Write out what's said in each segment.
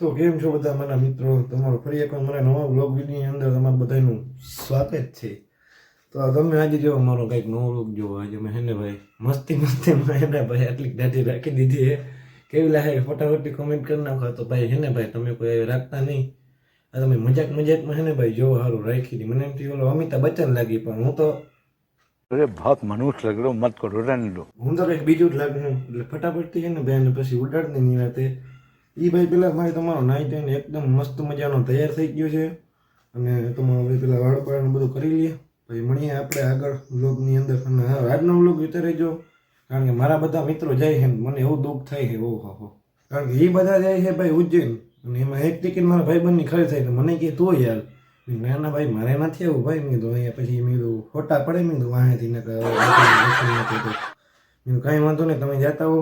તો કેમ છો બધા મારા મિત્રો? તમારો ફરી એક મારા નવા બ્લોગની અંદર તમારું બધાનું સ્વાગત છે. તો તમે આજે જો મારો કંઈક નવો બ્લોગ જોવો આજે મેં હેને ભાઈ મસ્તી મસ્તી મેં હેને ભાઈ આટલી દાઢી રાખી દીધી હે. કેવી લાગે? ફટાફટથી કોમેન્ટ કરી નાખો. તો ભાઈ હેને ભાઈ તમે કોઈ રાખતા નહીં. આ તમે મજાક મજાકમાં હેને ભાઈ જોવો સારું રાખી દી. મને એમથી ઓલો અમિતાભ બચ્ચન લાગી પણ હું તો અરે બહુ મનુષ્ય લગ મત કરો રન લો. હું તો કંઈક બીજું જ લાગ્યું એટલે ફટાફટથી છે ને ભાઈ પછી ઉડાડને નહીં વાતે. એ ભાઈ પેલા ભાઈ તમારો નાઈ ધોઈને એકદમ મસ્ત મજાનો તૈયાર થઈ ગયો છે. અને તમારો ભાઈ પેલા વાળ બધું કરી લઈએ ભાઈ મળીએ આપણે આગળ વ્લોગની અંદર. અને હા, આજનો વ્લોગ વિચારી જો કારણ કે મારા બધા મિત્રો જાય છે મને એવું દુઃખ થાય છે. ઓહો હો. કારણ કે એ બધા જાય છે ભાઈ ઉજ્જૈન. અને એમાં એક ટિકિટ મારા ભાઈબંધની ખરી થાય મને કહે, તો યાર. ના ના, ભાઈ, મારે નથી આવું ભાઈ. મેં અહીંયા પછી મેં કીધું ખોટા પડે. મેં કીધું, વાહેથી કાંઈ વાંધો નહીં, તમે જતા હો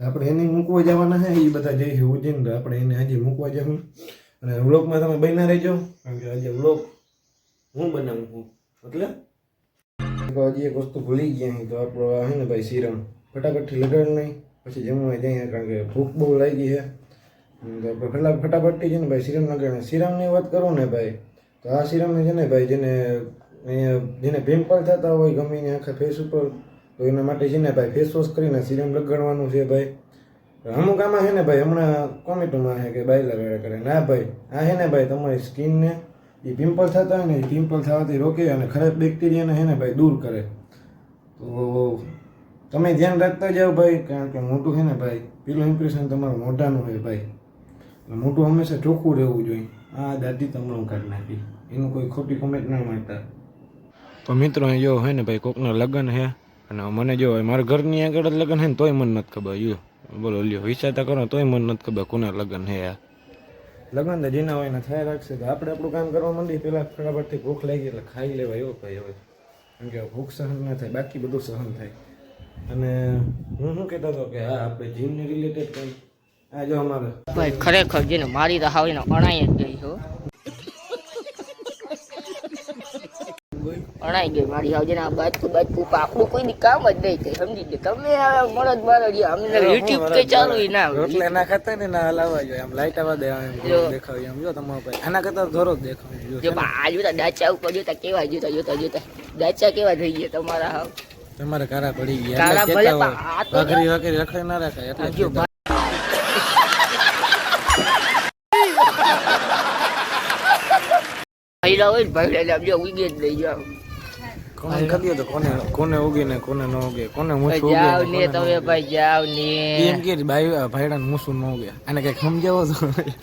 આપણે એને મૂકવા જવાના છે એ બધા જઈ છે ઉજ્જૈન તો આપણે એને આજે મૂકવા જવું અને વ્લોગમાં તમે બન્યા રહેજો, કારણ કે આજે વ્લોગ હું બનાવું છું. એટલે? હજી એક વસ્તુ ભૂલી ગયા તો આપણો છે ને ભાઈ સિરમ. ફટાફટથી લગાડ નહીં, પછી જમવા જઈએ, કારણ કે ભૂખ બહુ લાગી છે. તો આપણે ફટાફટથી છે ને ભાઈ સિરમ લગાડે. સિરમની વાત કરો ને ભાઈ, તો આ સિરમને છે ને ભાઈ જેને અહીંયા જેને પિમ્પલ થતા હોય ગમે એને આખા ફેસ ઉપર તો એના માટે છે ને ભાઈ ફેસ વોશ કરીને સિરમ લગાડવાનું છે ભાઈ. અમુક આમાં છે ને ભાઈ હમણાં કોમેન્ટમાં છે કે બાઈ લગાડે કરે. ના ભાઈ, આ છે ને ભાઈ તમારી સ્કિનને એ પિમ્પલ થતા હોય ને એ પિમ્પલ થવાથી રોકે અને ખરાબ બેક્ટેરિયાને છે ને ભાઈ દૂર કરે. તો તમે ધ્યાન રાખતા જાઓ ભાઈ, કારણ કે મોટું છે ને ભાઈ, પેલું ઇમ્પ્રેશન તમારું મોઢાનું હોય ભાઈ. મોટું હંમેશા ચોખ્ખું રહેવું જોઈએ. આ દાદી તમને કાઢી નાખી. એનું કોઈ ખોટી કોમેન્ટ ના માનતા તો મિત્રો અહીં જો હોય ને ભાઈ કોકના લગ્ન છે. અને મને જો મારા ઘરની આગળ જ લગ્ન છે ને તોય મને નથી ખબર. યો બોલો લ્યો વિચારતા કરો તોય મને નથી ખબર કોના લગ્ન છે આ. લગ્ન તો જેના હોય ને થયા રાખશે. તો આપણે આપણું કામ કરવા માંડીએ પહેલાં ફટાફટથી ભૂખ લાગી એટલે ખાઈ લેવાય એવો ભાઈ હવે કારણ કે ભૂખ સહન ના થાય બાકી બધું સહન થાય. અને હું શું કહેતો હતો કે હા આપણે જીમને રિલેટેડ કંઈ. આ જો અમારે. ખરેખર જેને મારી તો હાવીને અણાઈ જ ગઈ છો અણાઈ ગઈ મારી આવજે ને આ બાજકું બાજકું પાકું કોઈ ની કામ જ નહીં થાય સમજી ગયો. તમે હવે મળદ મારો જે અમને યુટ્યુબ કે ચાલુ ના એટલે ના ખાતા ને ના હલાવવા જોઈએ. આમ લાઈટ આવા દેવા જો. દેખાવ એમ. જો તમારો ભાઈ આના કરતા ધોરો જ દેખાવ જો આ જોતા ડાચા ઉપર જોતા કેવા જોતા જોતા જોતા. ડાચા કેવા થઈ ગયા તમારા હાવ. તમારે કારા પડી ગયા. કારા ભલે ભાખરી વાખરી રખાઈ ના રખાય. એટલે ભાઈ. ભાઈલા હોય ભાઈ ભાઈલા એટલે ઉગે જ લઈ જાઓ કોને ખબર તો કોને કોને ઉગે ને કોને ન ઉગે? કોને ભાઈ મૂછું ઉગે જાવ ને તમે ભાઈ જાવ ને. એમ કે ભાઈ ભાઈડા ન ઉગે. આને કઈ સમજાવો તો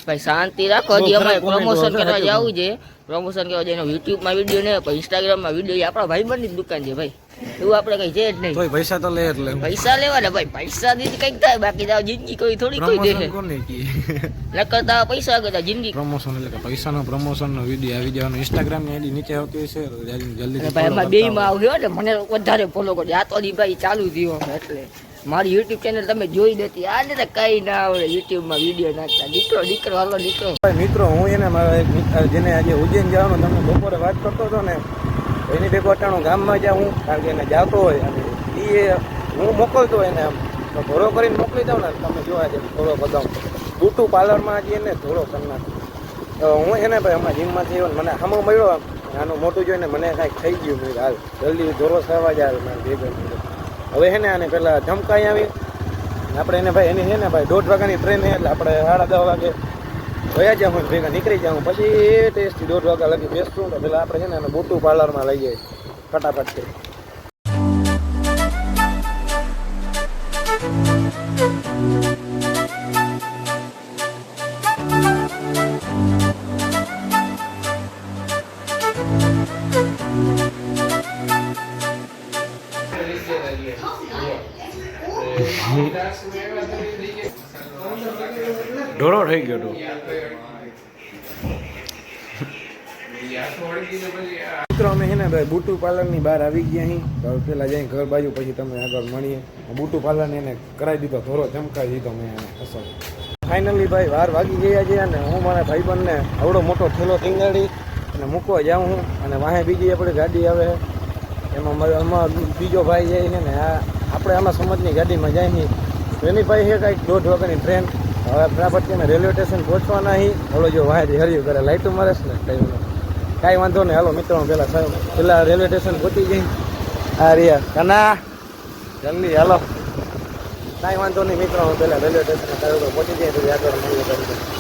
ભાઈ શાંતિ રાખો હજી અમારે પ્રમોશન કરવા જવું છે. પ્રમોશન કરવા જઈને યુટ્યુબમાં વીડિયો ને પછી ઇન્સ્ટાગ્રામમાં વીડિયો આપણા ભાઈબંધની જ દુકાન છે ભાઈ. એવું આપણે કઈ છે જ નહીં. તોય પૈસા તો લે એટલે પૈસા લેવાના ભાઈ પૈસા દીધી કંઈક થાય બાકી તો જિંદગી કોઈ થોડી કોઈ દે પ્રમોશન કોને કી? ન પૈસા કરતા જિંદગી પ્રમોશન એટલે કે પૈસાનો પ્રમોશનનો વીડિયો આવી જવાનો ઇન્સ્ટાગ્રામની આઈડી નીચે આવતી છે. જલ્દી ભાઈ એમાં બે માં આવ્યો ને. મને વધારે ફોલો કરજો. આ તો ભાઈ ચાલુ થયો એટલે. મારી યુટ્યુબ ચેનલ તમે જોઈ દેતી આ ને કઈ ના આવડે યુટ્યુબમાં વીડિયો નાખતા. દીકરો દીકરો હાલો દીકરો. મિત્રો હું એને મારા એક જેને આજે ઉજ્જૈન જવાનું તમને બપોરે વાત કરતો હતો ને એની ભેગો અટાણું ગામમાં જાઉં કારણ કે એને જાતો હોય અને એ હું મોકલતો એને આમ, તો ઘોડો કરીને મોકલી દઉં ને, તમે જોવા જાય ઘોડો બધા બુટુ પાર્લરમાં આજે એને ઘોડો કરી નાખું. તો હું એને ભાઈ હમણાં જીમમાંથી આવ્યો મને સામો મળ્યો આમ આનું મોટું જોઈને મને કાંઈક થઈ ગયું. મેં હાલ, જલ્દી ધોરો થવા જાય મારે ભેગો. હવે છે ને આને પહેલાં ધમકાઈ આવી. આપણે એને ભાઈ, એની છે ને ભાઈ, દોઢ વાગ્યાની ટ્રેન છે એટલે આપણે સાડા દસ વાગે વયા જાઉં ને ભેગા નીકળી જાઉં પછી એ ટેસ્ટથી દોઢ વાગ્યા લગી બેસતું તો પેલા આપણે છે ને એને બુટુ પાર્લરમાં લઈ જઈએ. ફટાફટથી ઢોળો થઈ ગયો તો મિત્રો, અમે છે ને ભાઈ બુટુ પાર્લરની બહાર આવી ગયા અહીં તો પેલા જઈ ઘર બાજુ પછી તમે આગળ મળીએ. બુટુ પાર્લરને એને કરાવી દીધો થોડો ચમકાવી દીધો મેં એને અસર ફાઇનલી ભાઈ વાર વાગી ગયા છે અને હું મારા ભાઈબંધને આવડો મોટો થેલો ટીંગાડી અને મૂકવા જાઉં હું અને વાહે બીજી આપણી ગાડી આવે. એમાં મારો- આમાં બીજો ભાઈ જાય છે ને, આ આપણે આમાં સમાજની ગાડીમાં જાય નહીં એની ભાઈ છે કાંઈક દોઢ વાગ્યાની ટ્રેન હવે ફટાફટ તેને રેલવે સ્ટેશન પહોંચવાના નહીં. ઓલો જો વાય હર્યું કરે, લાઈટો મારે છે ને કઈ કાંઈ વાંધો નહીં. હાલો મિત્રો પેલા સાહેબ પેલા રેલવે સ્ટેશન પહોંચી જઈ. આ રહ્યા. કના, જલ્દી હાલો. કાંઈ વાંધો નહીં મિત્રો પહેલાં રેલવે સ્ટેશન સાહેબ પહોંચી જાય તો આગળ મળીએ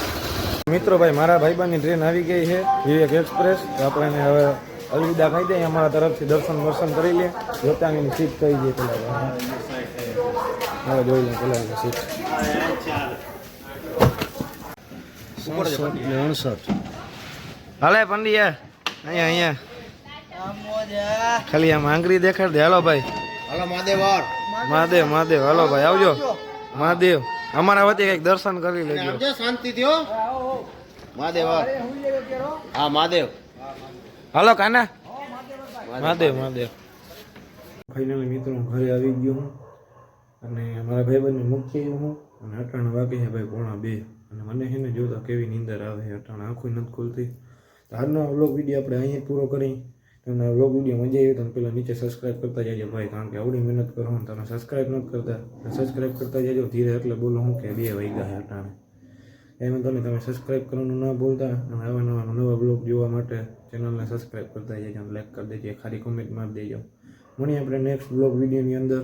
મિત્રો ભાઈ, મારા ભાઈબાની ટ્રેન આવી ગઈ છે, વિવેક એક્સપ્રેસ આપણે હવે અલવિદા કહી દઈએ, અમારા તરફથી દર્શન દર્શન કરી લઈએ જોતાની સીટ કહી દઈએ પેલા? હવે જોઈ પેલા એની સીટ હાલે પંડિયા અહીંયા અહીંયા ખાલી આમ આંગળી દેખાડ દે હાલો ભાઈ હાલો મહાદેવ મહાદેવ મહાદેવ હાલો ભાઈ આવજો મહાદેવ અમારા વતી કંઈક દર્શન કરી લેજો શાંતિ થયો મહાદેવ હા મહાદેવ હાલો કાના મહાદેવ મહાદેવ ફાઇનલી મિત્રો ઘરે આવી ગયો હું અને મારા ભાઈબંધને મૂકી આવ્યો હું, અને અટાણા વાગે છે ભાઈ પોણા બે. અને મને છે ને જોતા કેવી નીંદર આવે છે, અટાણા નથી ખુલતી. તો આજનો વ્લોગ વીડિયો આપણે અહીંયા પૂરો કરી. તમને વ્લોગ વીડિયો મજા આવી તમે પહેલાં નીચે સબસ્ક્રાઈબ કરતા જજો ભાઈ, કારણ કે આવડી મહેનત કરો ને તમે સબસ્ક્રાઈબ નથી કરતા સબસ્ક્રાઈબ કરતા જજો. ધીરે એટલે બોલો હું કે બે વાગ્યા છે અટાણે. એમાં તમે તમે સબસ્ક્રાઈબ કરવાનું ના ભૂલતા. અને આવા નવા નવા બ્લોગ જોવા માટે ચેનલને સબસ્ક્રાઈબ કરતા જજો લાઈક કરી દેજો. ખાલી કોમેન્ટ મારી દેજો. મળીએ આપણે નેક્સ્ટ બ્લોગ વિડીયોની અંદર.